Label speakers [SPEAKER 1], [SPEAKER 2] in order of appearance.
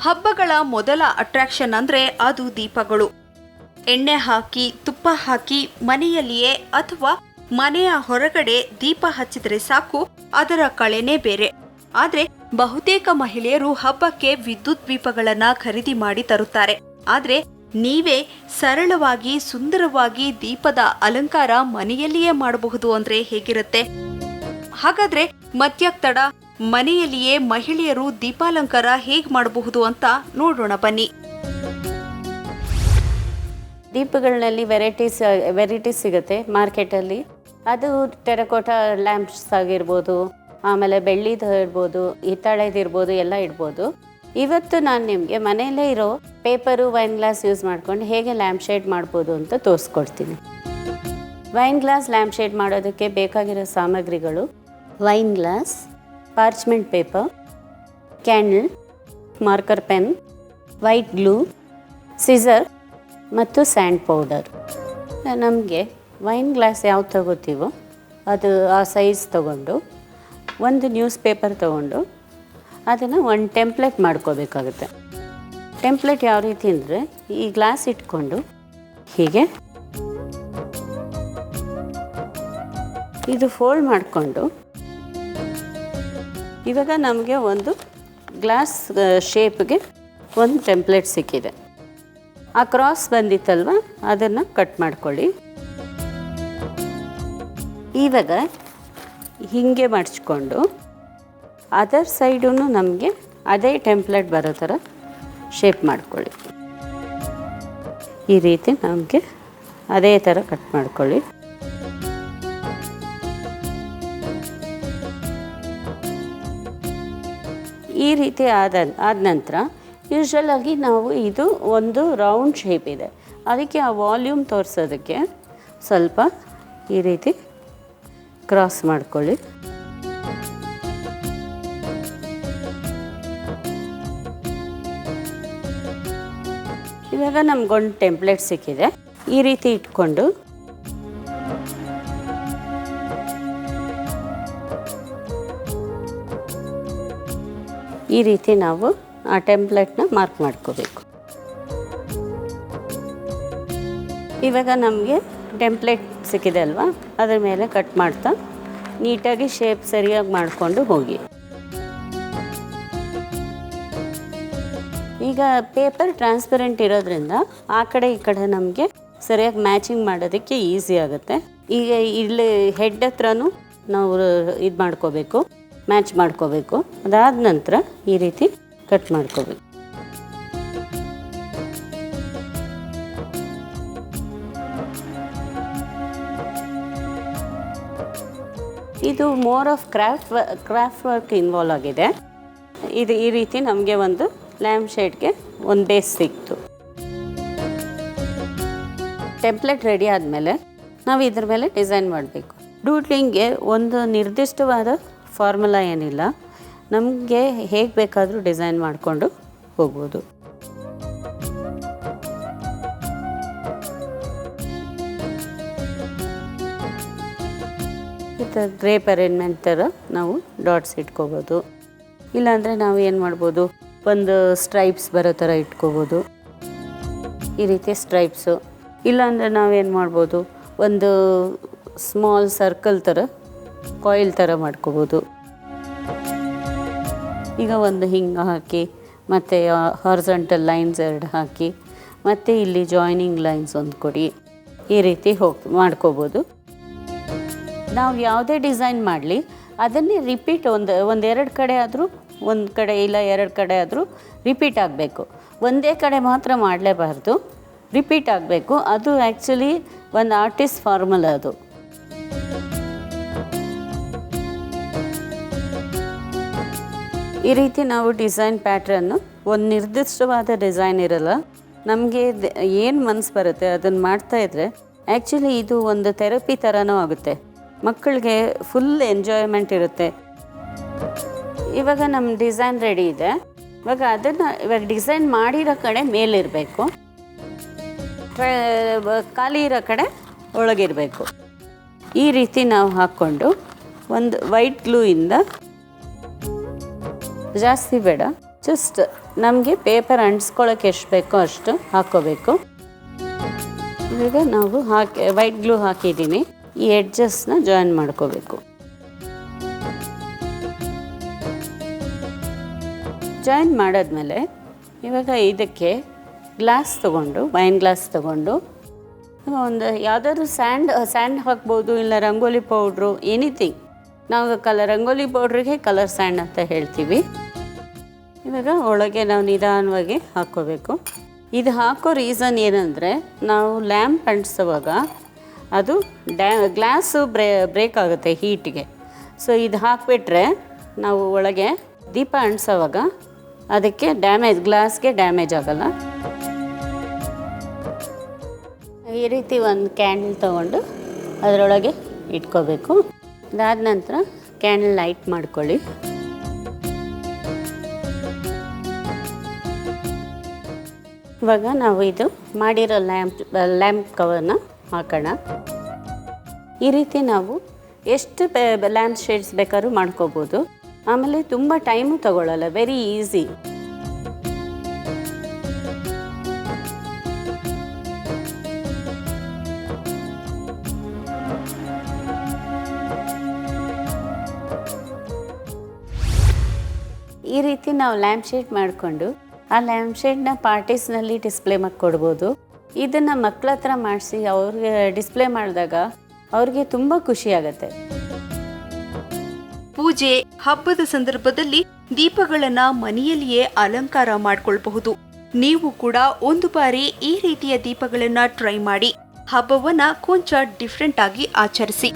[SPEAKER 1] ಹಬ್ಬಗಳ ಮೊದಲ ಅಟ್ರಾಕ್ಷನ್ ಅಂದ್ರೆ ಅದು ದೀಪಗಳು. ಎಣ್ಣೆ ಹಾಕಿ, ತುಪ್ಪ ಹಾಕಿ, ಮನೆಯಲ್ಲಿಯೇ ಅಥವಾ ಮನೆಯ ಹೊರಗಡೆ ದೀಪ ಹಚ್ಚಿದರೆ ಸಾಕು, ಅದರ ಕಳೆನೇ ಬೇರೆ. ಆದರೆ ಬಹುತೇಕ ಮಹಿಳೆಯರು ಹಬ್ಬಕ್ಕೆ ವಿದ್ಯುತ್ ದೀಪಗಳನ್ನು ಖರೀದಿ ಮಾಡಿ ತರುತ್ತಾರೆ. ಆದರೆ ನೀವೇ ಸರಳವಾಗಿ, ಸುಂದರವಾಗಿ ದೀಪದ ಅಲಂಕಾರ ಮನೆಯಲ್ಲಿಯೇ ಮಾಡಬಹುದು ಅಂದ್ರೆ ಹೇಗಿರುತ್ತೆ? ಹಾಗಾದ್ರೆ ಮತ್ಯಾಕ್ ತಡ ಮನೆಯಲ್ಲಿಯೇ ಮಹಿಳೆಯರು ದೀಪಾಲಂಕಾರ ಹೇಗೆ ಮಾಡಬಹುದು ಅಂತ ನೋಡೋಣ ಬನ್ನಿ.
[SPEAKER 2] ದೀಪಗಳಲ್ಲಿ ವೆರೈಟೀಸ್ ವೆರೈಟೀಸ್ ಸಿಗುತ್ತೆ ಮಾರ್ಕೆಟಲ್ಲಿ. ಅದು ಟೆರಕೋಟಾ ಲ್ಯಾಂಪ್ಸ್ ಆಗಿರ್ಬೋದು ಆಮೇಲೆ ಬೆಳ್ಳಿದು ಇರ್ಬೋದು ಹಿತ್ತಾಳೆದಿರ್ಬೋದು ಎಲ್ಲ ಇಡ್ಬೋದು. ಇವತ್ತು ನಾನು ನಿಮಗೆ ಮನೆಯಲ್ಲೇ ಇರೋ ಪೇಪರು ವೈನ್ ಗ್ಲಾಸ್ ಯೂಸ್ ಮಾಡ್ಕೊಂಡು ಹೇಗೆ ಲ್ಯಾಂಪ್ ಶೇಡ್ ಮಾಡ್ಬೋದು ಅಂತ ತೋರಿಸ್ಕೊಡ್ತೀನಿ. ವೈನ್ ಗ್ಲಾಸ್ ಲ್ಯಾಂಪ್ ಶೇಡ್ ಮಾಡೋದಕ್ಕೆ ಬೇಕಾಗಿರೋ ಸಾಮಗ್ರಿಗಳು. Wine glass parchment paper candle marker pen white glue scissor ಮತ್ತು ಸ್ಯಾಂಡ್ ಪೌಡರ್ ನಮಗೆ ವೈನ್ ಗ್ಲಾಸ್ ಯಾವ್ದು ತಗೋತೀವೋ ಅದು ಆ ಸೈಜ್ ತಗೊಂಡು, ಒಂದು ನ್ಯೂಸ್ ಪೇಪರ್ ತಗೊಂಡು ಅದನ್ನು ಒಂದು ಟೆಂಪ್ಲೆಟ್ ಮಾಡ್ಕೋಬೇಕಾಗುತ್ತೆ. ಟೆಂಪ್ಲೆಟ್ ಯಾವ ರೀತಿ ಅಂದರೆ ಈ ಗ್ಲಾಸ್ ಇಟ್ಕೊಂಡು ಹೀಗೆ ಇದು ಫೋಲ್ಡ್ ಮಾಡಿಕೊಂಡು ಇವಾಗ ನಮಗೆ ಒಂದು ಗ್ಲಾಸ್ ಶೇಪ್ಗೆ ಒಂದು ಟೆಂಪ್ಲೇಟ್ ಸಿಕ್ಕಿದೆ. ಆ ಕ್ರಾಸ್ ಬಂದಿತ್ತಲ್ವ? ಅದನ್ನು ಕಟ್ ಮಾಡ್ಕೊಳ್ಳಿ. ಇವಾಗ ಹೀಗೆ ಮಡ್ಚಿಕೊಂಡು ಅದರ್ ಸೈಡೂ ನಮಗೆ ಅದೇ ಟೆಂಪ್ಲೇಟ್ ಬರೋ ಥರ ಶೇಪ್ ಮಾಡ್ಕೊಳ್ಳಿ. ಈ ರೀತಿ ನಮಗೆ ಅದೇ ಥರ ಕಟ್ ಮಾಡ್ಕೊಳ್ಳಿ. ಈ ರೀತಿ ಆದ ಆದ ನಂತರ ಯೂಶ್ವಲಾಗಿ ನಾವು ಇದು ಒಂದು ರೌಂಡ್ ಶೇಪ್ ಇದೆ. ಅದಕ್ಕೆ ಆ ವಾಲ್ಯೂಮ್ ತೋರಿಸೋದಕ್ಕೆ ಸ್ವಲ್ಪ ಈ ರೀತಿ ಕ್ರಾಸ್ ಮಾಡ್ಕೊಳ್ಳಿ. ಇವಾಗ ನಮ್ಗೊಂದು ಟೆಂಪ್ಲೆಟ್ ಸಿಕ್ಕಿದೆ. ಈ ರೀತಿ ಇಟ್ಕೊಂಡು ಈ ರೀತಿ ನಾವು ಆ ಟೆಂಪ್ಲೆಟ್ನ ಮಾರ್ಕ್ ಮಾಡ್ಕೋಬೇಕು. ಇವಾಗ ನಮಗೆ ಟೆಂಪ್ಲೆಟ್ ಸಿಕ್ಕಿದೆ ಅಲ್ವಾ? ಅದ್ರ ಮೇಲೆ ಕಟ್ ಮಾಡ್ತಾ ನೀಟಾಗಿ ಶೇಪ್ ಸರಿಯಾಗಿ ಮಾಡಿಕೊಂಡು ಹೋಗಿ. ಈಗ ಪೇಪರ್ ಟ್ರಾನ್ಸ್ಪರೆಂಟ್ ಇರೋದ್ರಿಂದ ಆ ಕಡೆ ಈ ಕಡೆ ನಮಗೆ ಸರಿಯಾಗಿ ಮ್ಯಾಚಿಂಗ್ ಮಾಡೋದಕ್ಕೆ ಈಸಿ ಆಗುತ್ತೆ. ಈಗ ಇಲ್ಲಿ ಹೆಡ್ ಹತ್ರನೂ ನಾವು ಇದು ಮಾಡ್ಕೋಬೇಕು. ಮ್ಯಾಚ್ ಮಾಡ್ಕೋಬೇಕು. ಅದಾದ ನಂತರ ಈ ರೀತಿ ಕಟ್ ಮಾಡ್ಕೋಬೇಕು. ಇದು more of craft craft work involve ಆಗಿದೆ. ಇದು ಈ ರೀತಿ ನಮಗೆ ಒಂದು ಲ್ಯಾಂಪ್ ಶೇಡ್ಗೆ ಒಂದು ಬೇಸ್ ಸಿಕ್ತು. ಟೆಂಪ್ಲೆಟ್ ರೆಡಿ ಆದಮೇಲೆ ನಾವು ಇದ್ರ ಮೇಲೆ ಡಿಸೈನ್ ಮಾಡಬೇಕು. ಡೂಡ್ಲಿಂಗ್ಗೆ ಒಂದು ನಿರ್ದಿಷ್ಟವಾದ ಫಾರ್ಮುಲಾ ಏನಿಲ್ಲ. ನಮಗೆ ಹೇಗೆ ಬೇಕಾದರೂ ಡಿಸೈನ್ ಮಾಡಿಕೊಂಡು ಹೋಗ್ಬೋದು. ಇದು ಗ್ರೇಪ್ ಅರೇಂಜ್ಮೆಂಟ್ ಥರ ನಾವು ಡಾಟ್ಸ್ ಇಟ್ಕೋಬೋದು. ಇಲ್ಲಾಂದರೆ ನಾವು ಏನು ಮಾಡ್ಬೋದು? ಒಂದು ಸ್ಟ್ರೈಪ್ಸ್ ಬರೋ ಥರ ಇಟ್ಕೋಬೋದು. ಈ ರೀತಿ ಸ್ಟ್ರೈಪ್ಸು. ಇಲ್ಲಾಂದರೆ ನಾವೇನು ಮಾಡ್ಬೋದು? ಒಂದು ಸ್ಮಾಲ್ ಸರ್ಕಲ್ ಥರ ಕಾಯಿಲ್ ಥರ ಮಾಡ್ಕೋಬೋದು. ಈಗ ಒಂದು ಹಿಂಗೆ ಹಾಕಿ, ಮತ್ತು ಹಾರ್ಸಂಟಲ್ ಲೈನ್ಸ್ ಎರಡು ಹಾಕಿ, ಮತ್ತು ಇಲ್ಲಿ ಜಾಯ್ನಿಂಗ್ ಲೈನ್ಸ್ ಒಂದು ಕೊಡಿ. ಈ ರೀತಿ ಹೋಗಿ, ಮಾಡ್ಕೋಬೋದು. ನಾವು ಯಾವುದೇ ಡಿಸೈನ್ ಮಾಡಲಿ, ಅದನ್ನೇ ರಿಪೀಟ್ ಒಂದು, ಒಂದೆರಡು ಕಡೆ ಆದರೂ, ಒಂದು ಕಡೆ ಇಲ್ಲ, ಎರಡು ಕಡೆ ಆದರೂ ರಿಪೀಟ್ ಆಗಬೇಕು. ಒಂದೇ ಕಡೆ ಮಾತ್ರ ಮಾಡಲೇಬಾರ್ದು. ರಿಪೀಟ್ ಆಗಬೇಕು. ಅದು ಆ್ಯಕ್ಚುಲಿ ಒಂದು ಆರ್ಟಿಸ್ಟ್ ಫಾರ್ಮುಲಾ ಅದು. ಈ ರೀತಿ ನಾವು ಡಿಸೈನ್ ಪ್ಯಾಟ್ರನ್ನು ಒಂದು ನಿರ್ದಿಷ್ಟವಾದ ಡಿಸೈನ್ ಇರಲ್ಲ. ನಮಗೆ ಏನು ಮನಸ್ಸು ಬರುತ್ತೆ ಅದನ್ನು ಮಾಡ್ತಾ ಇದ್ರೆ ಆ್ಯಕ್ಚುಲಿ ಇದು ಒಂದು ಥೆರಪಿ ಥರನೂ ಆಗುತ್ತೆ. ಮಕ್ಕಳಿಗೆ ಫುಲ್ ಎಂಜಾಯ್ಮೆಂಟ್ ಇರುತ್ತೆ. ಇವಾಗ ನಮ್ಮ ಡಿಸೈನ್ ರೆಡಿ ಇದೆ. ಇವಾಗ ಅದನ್ನು ಇವಾಗ ಡಿಸೈನ್ ಮಾಡಿರೋ ಕಡೆ ಮೇಲಿರಬೇಕು. ಖಾಲಿ ಇರೋ ಕಡೆ ಒಳಗಿರಬೇಕು. ಈ ರೀತಿ ನಾವು ಹಾಕ್ಕೊಂಡು ಒಂದು ವೈಟ್ ಗ್ಲೂಯಿಂದ ಜಾಸ್ತಿ ಬೇಡ. ಜಸ್ಟ್ ನಮಗೆ ಪೇಪರ್ ಅಂಟಿಸ್ಕೊಳ್ಳೋಕೆ ಎಷ್ಟು ಬೇಕೋ ಅಷ್ಟು ಹಾಕ್ಕೋಬೇಕು ಇವಾಗ ನಾವು ಹಾಕಿ ವೈಟ್ ಗ್ಲೂ ಹಾಕಿದ್ದೀನಿ ಈ ಎಡ್ಜಸ್ನ ಜಾಯಿನ್ ಮಾಡ್ಕೋಬೇಕು. ಜಾಯಿನ್ ಮಾಡಾದ್ಮೇಲೆ ಇವಾಗ ಇದಕ್ಕೆ ಗ್ಲಾಸ್ ತಗೊಂಡು ವೈನ್ ಗ್ಲಾಸ್ ತಗೊಂಡು ಒಂದು ಯಾವುದಾದ್ರು ಸ್ಯಾಂಡ್ ಸ್ಯಾಂಡ್ ಹಾಕ್ಬೋದು, ಇಲ್ಲ ರಂಗೋಲಿ ಪೌಡ್ರು ಎನಿಥಿಂಗ್ ನಾವು ಕಲರ್ ರಂಗೋಲಿ ಪೌಡ್ರಿಗೆ ಕಲರ್ ಸ್ಯಾಂಡ್ ಅಂತ ಹೇಳ್ತೀವಿ. ಇವಾಗ ಒಳಗೆ ನಾವು ನಿಧಾನವಾಗಿ ಹಾಕ್ಕೋಬೇಕು. ಇದು ಹಾಕೋ ರೀಸನ್ ಏನಂದರೆ ನಾವು ಲ್ಯಾಂಪ್ ಅಂಟಿಸುವಾಗ ಅದು ಡ್ಯಾ, ಗ್ಲಾಸು ಬ್ರೇ, ಬ್ರೇಕ್ ಆಗುತ್ತೆ ಹೀಟಿಗೆ. ಸೊ ಇದು ಹಾಕಿಬಿಟ್ರೆ ನಾವು ಒಳಗೆ ದೀಪ ಅಂಟಿಸೋವಾಗ ಅದಕ್ಕೆ ಡ್ಯಾಮೇಜ್, ಗ್ಲಾಸ್ಗೆ ಡ್ಯಾಮೇಜ್ ಆಗಲ್ಲ. ಈ ರೀತಿ ಒಂದು ಕ್ಯಾಂಡಲ್ ತೊಗೊಂಡು ಅದರೊಳಗೆ ಇಟ್ಕೋಬೇಕು. ಅದಾದ ನಂತರ ಕ್ಯಾಂಡಲ್ ಲೈಟ್ ಮಾಡ್ಕೊಳ್ಳಿ. ಇವಾಗ ನಾವು ಇದು ಮಾಡಿರೋ ಲ್ಯಾಂಪ್ ಲ್ಯಾಂಪ್ ಕವರ್ನ ಹಾಕೋಣ. ಈ ರೀತಿ ನಾವು ಎಷ್ಟು ಲ್ಯಾಂಪ್ ಶೇಡ್ಸ್ ಬೇಕಾದ್ರೂ ಮಾಡ್ಕೋಬೋದು. ಆಮೇಲೆ ತುಂಬ ಟೈಮು ತಗೊಳ್ಳಲ್ಲ ವೆರಿ ಈಸಿ ಈ ರೀತಿ ನಾವು ಲ್ಯಾಂಪ್ ಶೇಡ್ ಮಾಡಿಕೊಂಡು ಆ ಲ್ಯಾಂಪ್ ಶೇಡ್ನ ಪಾರ್ಟೀಸ್ನಲ್ಲಿ ಡಿಸ್ಪ್ಲೇ ಮಾಡಿ ಕೊಡ್ಬೋದು. ಇದನ್ನು ಮಕ್ಕಳ ಹತ್ರ ಮಾಡಿಸಿ ಅವ್ರಿಗೆ ಡಿಸ್ಪ್ಲೇ ಮಾಡಿದಾಗ ಅವ್ರಿಗೆ ತುಂಬ ಖುಷಿ ಆಗುತ್ತೆ.
[SPEAKER 1] ಪೂಜೆ ಹಬ್ಬದ ಸಂದರ್ಭದಲ್ಲಿ ದೀಪಗಳನ್ನ ಮನೆಯಲ್ಲಿಯೇ ಅಲಂಕಾರ ಮಾಡಿಕೊಳ್ಬಹುದು. ನೀವು ಕೂಡ ಒಂದು ಬಾರಿ ಈ ರೀತಿಯ ದೀಪಗಳನ್ನ ಟ್ರೈ ಮಾಡಿ ಹಬ್ಬವನ್ನ ಕೊಂಚ ಡಿಫ್ರೆಂಟ್ ಆಗಿ ಆಚರಿಸಿ.